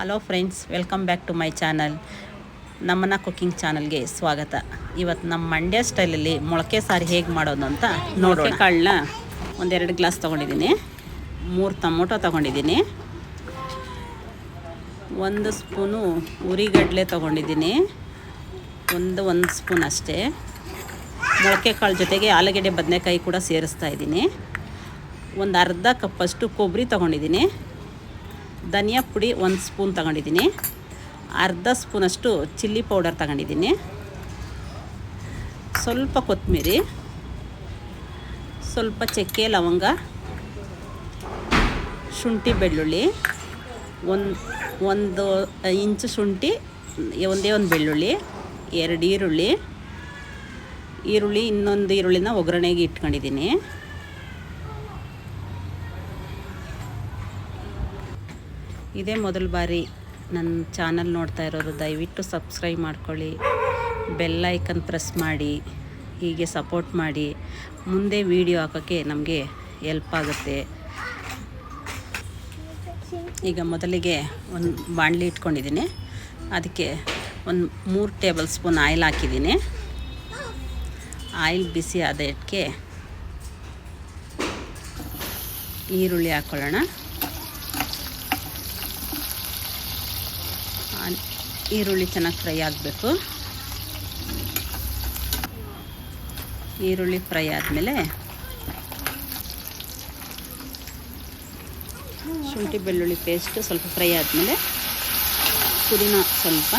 Hello friends welcome back to my channel ನಮ್ಮನ್ನ cooking ಚಾನಲ್ಗೆ ಸ್ವಾಗತ. ಇವತ್ತು ನಮ್ಮ ಮಂಡ್ಯ ಸ್ಟೈಲಲ್ಲಿ ಮೊಳಕೆ ಸಾರು ಹೇಗೆ ಮಾಡೋದು ಅಂತ ನೋಡೋಣ. ಕಾಳನ್ನ ಒಂದೆರಡು ಗ್ಲಾಸ್ ತೊಗೊಂಡಿದ್ದೀನಿ. ಮೂರು ಟೊಮೊಟೊ ತೊಗೊಂಡಿದ್ದೀನಿ. ಒಂದು ಸ್ಪೂನು ಉರಿಗಡಲೆ ತೊಗೊಂಡಿದ್ದೀನಿ. ಒಂದು ಒಂದು ಸ್ಪೂನ್ ಅಷ್ಟೇ. ಮೊಳಕೆ ಕಾಳು ಜೊತೆಗೆ ಆಲೂಗೆಡ್ಡೆ ಬದನೆಕಾಯಿ ಕೂಡ ಸೇರಿಸ್ತಾ ಇದ್ದೀನಿ. ಒಂದು ಅರ್ಧ ಕಪ್ಪಷ್ಟು ಕೊಬ್ಬರಿ ತೊಗೊಂಡಿದ್ದೀನಿ. ಧನಿಯಾ ಪುಡಿ ಒಂದು ಸ್ಪೂನ್ ತಗೊಂಡಿದ್ದೀನಿ. ಅರ್ಧ ಸ್ಪೂನಷ್ಟು ಚಿಲ್ಲಿ ಪೌಡರ್ ತಗೊಂಡಿದ್ದೀನಿ. ಸ್ವಲ್ಪ ಕೊತ್ತಂಬರಿ, ಸ್ವಲ್ಪ ಚಕ್ಕೆ ಲವಂಗ, ಶುಂಠಿ ಬೆಳ್ಳುಳ್ಳಿ, ಒಂದು ಒಂದು ಇಂಚು ಶುಂಠಿ, ಒಂದೇ ಒಂದು ಬೆಳ್ಳುಳ್ಳಿ, ಎರಡು ಈರುಳ್ಳಿ ಈರುಳ್ಳಿ ಇನ್ನೊಂದು ಈರುಳ್ಳಿನ ಒಗ್ಗರಣೆಗೆ ಇಟ್ಕೊಂಡಿದ್ದೀನಿ. ಇದೇ ಮೊದಲ ಬಾರಿ ನನ್ನ ಚಾನಲ್ ನೋಡ್ತಾ ಇರೋರು ದಯವಿಟ್ಟು ಸಬ್ಸ್ಕ್ರೈಬ್ ಮಾಡ್ಕೊಳ್ಳಿ ಬೆಲ್ ಐಕನ್ ಪ್ರೆಸ್ ಮಾಡಿ, ಹೀಗೆ ಸಪೋರ್ಟ್ ಮಾಡಿ. ಮುಂದೆ ವೀಡಿಯೋ ಹಾಕೋಕ್ಕೆ ನಮಗೆ ಎಲ್ಪ್ ಆಗುತ್ತೆ. ಈಗ ಮೊದಲಿಗೆ ಒಂದು ಬಾಣಲಿ ಇಟ್ಕೊಂಡಿದ್ದೀನಿ. ಅದಕ್ಕೆ ಒಂದು ಮೂರು ಟೇಬಲ್ ಸ್ಪೂನ್ ಆಯಿಲ್ ಹಾಕಿದ್ದೀನಿ. ಆಯಿಲ್ ಬಿಸಿ ಆದ ಇಟ್ಕೆ ಈರುಳ್ಳಿ ಹಾಕ್ಕೊಳ್ಳೋಣ ಈರುಳ್ಳಿ ಚೆನ್ನಾಗಿ ಫ್ರೈ ಆಗಬೇಕು. ಈರುಳ್ಳಿ ಫ್ರೈ ಆದಮೇಲೆ ಶುಂಠಿ ಬೆಳ್ಳುಳ್ಳಿ ಪೇಸ್ಟ್ ಸ್ವಲ್ಪ ಫ್ರೈ ಆದಮೇಲೆ ಪುದೀನ ಸ್ವಲ್ಪ.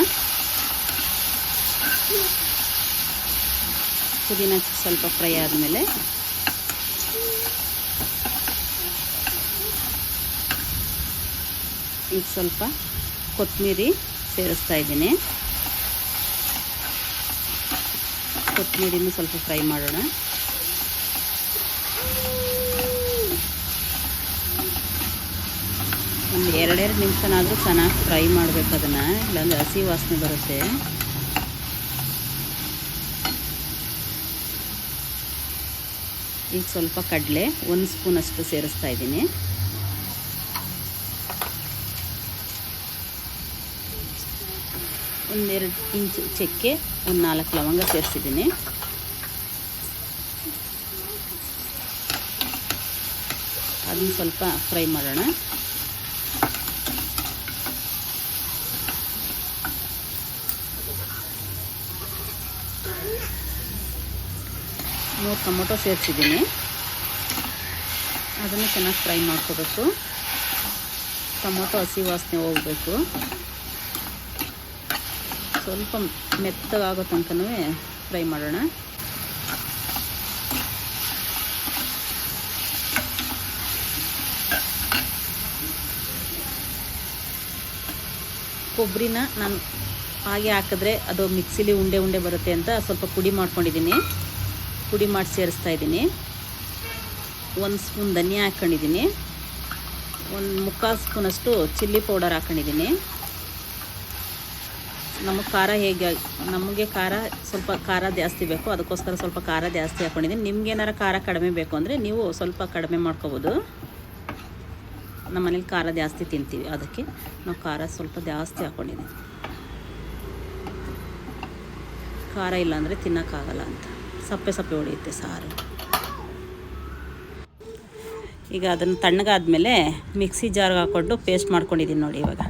ಪುದೀನ ಸ್ವಲ್ಪ ಫ್ರೈ ಆದಮೇಲೆ ಈಗ ಸ್ವಲ್ಪ ಕೊತ್ತಂಬರಿ. ಸೇರಿಸ್ತಾ ಇದ್ದೀನಿ. ಕೊತ್ತಂಬರಿನೂ ಸ್ವಲ್ಪ ಫ್ರೈ ಮಾಡೋಣ. ಒಂದು ಎರಡೆರಡು ನಿಮಿಷನಾದರೂ ಚೆನ್ನಾಗಿ ಫ್ರೈ ಮಾಡಬೇಕು ಅದನ್ನು, ಇಲ್ಲಾಂದರೆ ಹಸಿ ವಾಸನೆ ಬರುತ್ತೆ. ಈಗ ಸ್ವಲ್ಪ ಕಡಲೆ, ಒಂದು ಸ್ಪೂನಷ್ಟು ಸೇರಿಸ್ತಾ ಇದ್ದೀನಿ. ಒಂದೆರಡು ಇಂಚು ಚಕ್ಕೆ, ಒಂದು ನಾಲ್ಕು ಲವಂಗ ಸೇರಿಸಿದ್ದೀನಿ. ಅದನ್ನ ಸ್ವಲ್ಪ ಫ್ರೈ ಮಾಡೋಣ. ಮೂರು ಟೊಮೊಟೊ ಸೇರಿಸಿದ್ದೀನಿ. ಅದನ್ನು ಚೆನ್ನಾಗಿ ಫ್ರೈ ಮಾಡ್ಕೋಬೇಕು. ಟೊಮೊಟೊ ಹಸಿ ವಾಸನೆ ಹೋಗಬೇಕು. ಸ್ವಲ್ಪ ಮೆತ್ತಗಾಗೋ ತನಕನೂ ಫ್ರೈ ಮಾಡೋಣ. ಕೊಬ್ಬರಿನ ನಾನು ಹಾಗೆ ಹಾಕಿದ್ರೆ ಅದು ಮಿಕ್ಸಿಲಿ ಉಂಡೆ ಉಂಡೆ ಬರುತ್ತೆ ಅಂತ ಸ್ವಲ್ಪ ಪುಡಿ ಮಾಡ್ಕೊಂಡಿದ್ದೀನಿ. ಪುಡಿ ಮಾಡಿ ಸೇರಿಸ್ತಾ ಇದ್ದೀನಿ. ಒಂದು ಸ್ಪೂನ್ ಧನಿಯಾ ಹಾಕ್ಕೊಂಡಿದ್ದೀನಿ ಒಂದು ಮುಕ್ಕಾಲು ಸ್ಪೂನಷ್ಟು ಚಿಲ್ಲಿ ಪೌಡರ್ ಹಾಕ್ಕೊಂಡಿದ್ದೀನಿ ನಮಗೆ ಖಾರ ಹೇಗೆ ನಮಗೆ ಖಾರ ಸ್ವಲ್ಪ ಖಾರ ಜಾಸ್ತಿ ಬೇಕು, ಅದಕ್ಕೋಸ್ಕರ ಸ್ವಲ್ಪ ಖಾರ ಜಾಸ್ತಿ ಹಾಕ್ಕೊಂಡಿದ್ದೀನಿ ನಿಮ್ಗೇನಾರ ಖಾರ ಕಡಿಮೆ ಬೇಕು ಅಂದರೆ ನೀವು ಸ್ವಲ್ಪ ಕಡಿಮೆ ಮಾಡ್ಕೋಬೋದು. ನಮ್ಮ ಮನೇಲಿ ಖಾರ ಜಾಸ್ತಿ ತಿಂತೀವಿ, ಅದಕ್ಕೆ ನಾವು ಖಾರ ಸ್ವಲ್ಪ ಜಾಸ್ತಿ ಹಾಕ್ಕೊಂಡಿದ್ದೀನಿ ಖಾರ ಇಲ್ಲಾಂದರೆ ತಿನ್ನೋಕ್ಕಾಗಲ್ಲ ಅಂತ. ಸಪ್ಪೆ ಸಪ್ಪೆ ಹೊಡೆಯುತ್ತೆ ಸಾರು. ಈಗ ಅದನ್ನು ತಣ್ಣಗಾದ್ಮೇಲೆ ಮಿಕ್ಸಿ ಜಾರ್ಗೆ ಹಾಕ್ಕೊಂಡು ಪೇಸ್ಟ್ ಮಾಡ್ಕೊಂಡಿದ್ದೀನಿ ನೋಡಿ ಇವಾಗ.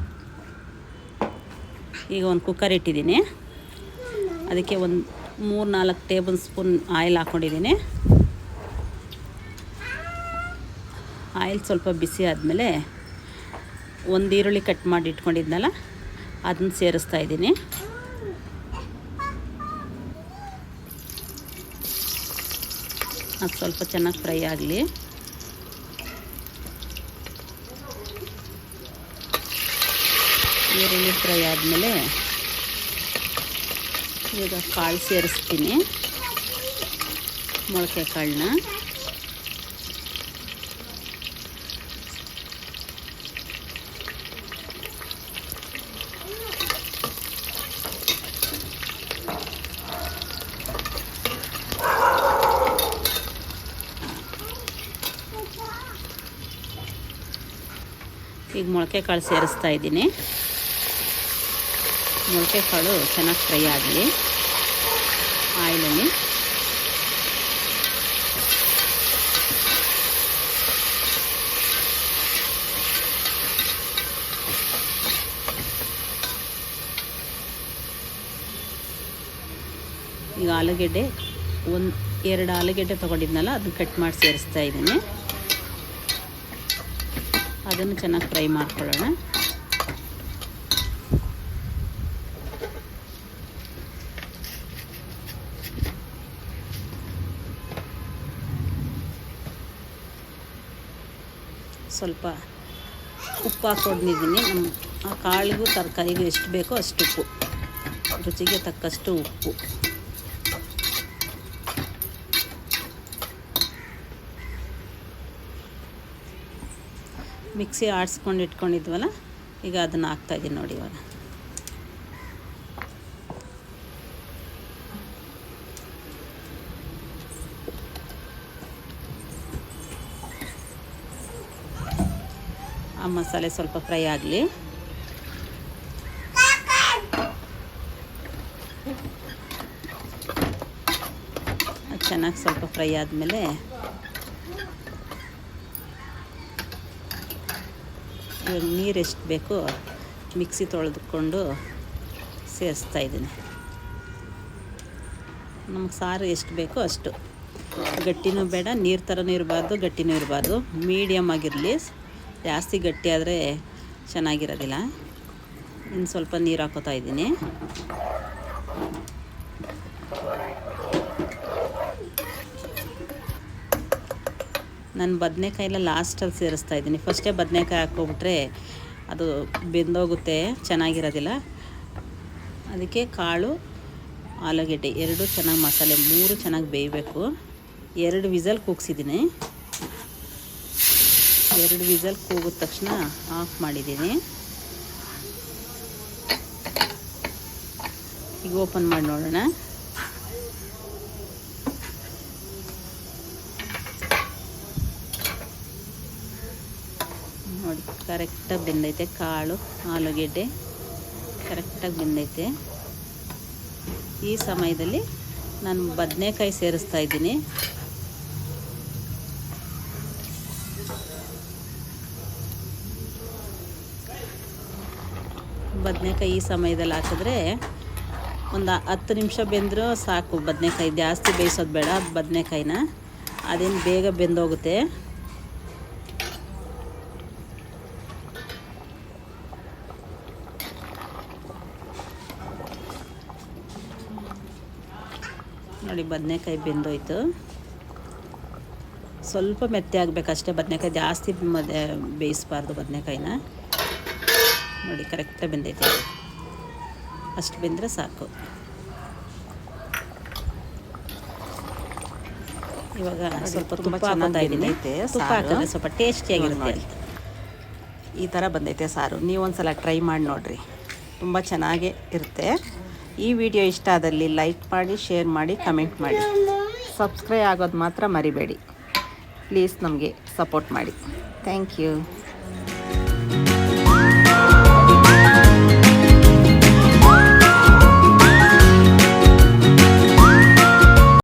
ಈಗ ಒಂದು ಕುಕ್ಕರ್ ಇಟ್ಟಿದ್ದೀನಿ. ಅದಕ್ಕೆ ಒಂದು ಮೂರು ನಾಲ್ಕು ಟೇಬಲ್ ಸ್ಪೂನ್ ಆಯಿಲ್ ಹಾಕ್ಕೊಂಡಿದ್ದೀನಿ ಆಯಿಲ್ ಸ್ವಲ್ಪ ಬಿಸಿ ಆದಮೇಲೆ ಒಂದು ಈರುಳ್ಳಿ ಕಟ್ ಮಾಡಿ ಇಟ್ಕೊಂಡಿದ್ನಲ್ಲ, ಅದನ್ನ ಸೇರಿಸ್ತಾ ಇದ್ದೀನಿ. ಅದು ಸ್ವಲ್ಪ ಚೆನ್ನಾಗಿ ಫ್ರೈ ಆಗಲಿ. ಈರುಳ್ಳಿ ಫ್ರೈ ಆದಮೇಲೆ ಈಗ ಕಾಳು ಸೇರಿಸ್ತೀನಿ. ಮೊಳಕೆ ಕಾಳನ್ನ. ಈಗ ಮೊಳಕೆ ಕಾಳು ಸೇರಿಸ್ತಾ ಇದ್ದೀನಿ. ಮೊಳಕೆ ಕಾಳು ಚೆನ್ನಾಗಿ ಫ್ರೈ ಆಗಲಿ ಆಯಿಲಲ್ಲಿ ಈಗ ಆಲೂಗೆಡ್ಡೆ ಒಂದು ಎರಡು ಆಲೂಗೆಡ್ಡೆ ತೊಗೊಂಡಿದ್ನಲ್ಲ, ಅದನ್ನ ಕಟ್ ಮಾಡಿ ಸೇರಿಸ್ತಾ ಇದ್ದೀನಿ. ಅದನ್ನು ಚೆನ್ನಾಗಿ ಫ್ರೈ ಮಾಡ್ಕೊಳ್ಳೋಣ. ಸ್ವಲ್ಪ ಉಪ್ಪು ಹಾಕೊಂಡಿದ್ದೀನಿ ನಮ್ಮ ಆ ಕಾಳಿಗೂ ತರಕಾರಿಗೂ ಎಷ್ಟು ಬೇಕೋ ಅಷ್ಟು ಉಪ್ಪು. ರುಚಿಗೆ ತಕ್ಕಷ್ಟು ಉಪ್ಪು. ಮಿಕ್ಸಿ ಆಡಿಸ್ಕೊಂಡು ಇಟ್ಕೊಂಡಿದ್ವಲ್ಲ, ಈಗ ಅದನ್ನು ಹಾಕ್ತಾಯಿದ್ದೀನಿ ನೋಡಿ ಇವಾಗ. ಆ ಮಸಾಲೆ ಸ್ವಲ್ಪ ಫ್ರೈ ಆಗಲಿ. ಚೆನ್ನಾಗಿ ಸ್ವಲ್ಪ ಫ್ರೈ ಆದಮೇಲೆ ಇವಾಗ ನೀರು ಎಷ್ಟು ಬೇಕೋ ಮಿಕ್ಸಿ ತೊಳೆದುಕೊಂಡು ಸೇರಿಸ್ತಾ ಇದ್ದೀನಿ. ನಮಗೆ ಸಾರು ಎಷ್ಟು ಬೇಕೋ ಅಷ್ಟು. ಗಟ್ಟಿನೂ ಬೇಡ, ನೀರು ಥರನೂ ಇರಬಾರ್ದು, ಗಟ್ಟಿನೂ ಇರಬಾರ್ದು. ಮೀಡಿಯಮ್ ಆಗಿರಲಿ. ಜಾಸ್ತಿ ಗಟ್ಟಿಯಾದರೆ ಚೆನ್ನಾಗಿರೋದಿಲ್ಲ. ಇನ್ನು ಸ್ವಲ್ಪ ನೀರು ಹಾಕೋತಾ ಇದ್ದೀನಿ. ನಾನು ಬದನೆಕಾಯಿಲ್ಲ ಲಾಸ್ಟಲ್ಲಿ ಸೇರಿಸ್ತಾ ಇದ್ದೀನಿ. ಫಸ್ಟೇ ಬದನೆಕಾಯಿ ಹಾಕ್ಕೊಬಿಟ್ರೆ ಅದು ಬೆಂದೋಗುತ್ತೆ, ಚೆನ್ನಾಗಿರೋದಿಲ್ಲ. ಅದಕ್ಕೆ ಕಾಳು, ಆಲೂಗೆಡ್ಡೆ, ಎರಡು ಚೆನ್ನಾಗಿ ಮಸಾಲೆ, ಮೂರು ಚೆನ್ನಾಗಿ ಬೇಯಬೇಕು. ಎರಡು ವಿಸಲ್ ಕೂಗ್ಸಿದ್ದೀನಿ. ಎರಡು ವಿಸಲ್ ಕೂಗಿದ ತಕ್ಷಣ ಆಫ್ ಮಾಡಿದ್ದೀನಿ. ಈಗ ಓಪನ್ ಮಾಡಿ ನೋಡೋಣ. ನೋಡಿ ಕರೆಕ್ಟಾಗಿ ಬೆಂದೈತೆ ಕಾಳು, ಆಲೂಗೆಡ್ಡೆ. ಕರೆಕ್ಟಾಗಿ ಬೆಂದೈತೆ. ಈ ಸಮಯದಲ್ಲಿ ನಾನು ಬದನೆಕಾಯಿ ಸೇರಿಸ್ತಾ ಇದ್ದೀನಿ. ಬದನೆಕಾಯಿ ಈ ಸಮಯದಲ್ಲಿ ಹಾಕಿದ್ರೆ ಒಂದು ಹತ್ತು ನಿಮಿಷ ಬೆಂದರೂ ಸಾಕು. ಬದನೆಕಾಯಿ ಜಾಸ್ತಿ ಬೇಯಿಸೋದು ಬೇಡ ಬದನೆಕಾಯಿನ. ಅದೇನು ಬೇಗ ಬೆಂದೋಗುತ್ತೆ. ನೋಡಿ ಬದನೆಕಾಯಿ ಬೆಂದೋಯ್ತು. ಸ್ವಲ್ಪ ಮೆತ್ತೆ ಆಗಬೇಕಷ್ಟೇ ಬದನೆಕಾಯಿ ಜಾಸ್ತಿ ಬೇಯಿಸಬಾರ್ದು ಬದನೆಕಾಯಿನ. ನೋಡಿ ಕರೆಕ್ಟಾಗಿ ಬೆಂದೈತೆ. ಅಷ್ಟು ಬೆಂದರೆ ಸಾಕು. ಇವಾಗ ಸ್ವಲ್ಪ ತುಪ್ಪ ಹಾಕೋತಾ ಇದ್ದೀನಿ. ತುಪ್ಪ ಹಾಕಿದ್ರೆ ಸ್ವಲ್ಪ ಟೇಸ್ಟಿಯಾಗಿರುತ್ತೆ ಈ ಥರ ಬಂದೈತೆ ಸಾರು. ನೀವು ಒಂದ್ಸಲ ಟ್ರೈ ಮಾಡಿ ನೋಡಿರಿ. ತುಂಬ ಚೆನ್ನಾಗೇ ಇರುತ್ತೆ. ಈ ವಿಡಿಯೋ ಇಷ್ಟ ಆದಲ್ಲಿ ಲೈಕ್ ಮಾಡಿ ಶೇರ್ ಮಾಡಿ ಕಮೆಂಟ್ ಮಾಡಿ. ಸಬ್ಸ್ಕ್ರೈಬ್ ಆಗೋದು ಮಾತ್ರ ಮರಿಬೇಡಿ. ಪ್ಲೀಸ್ ನಮಗೆ ಸಪೋರ್ಟ್ ಮಾಡಿ. Thank you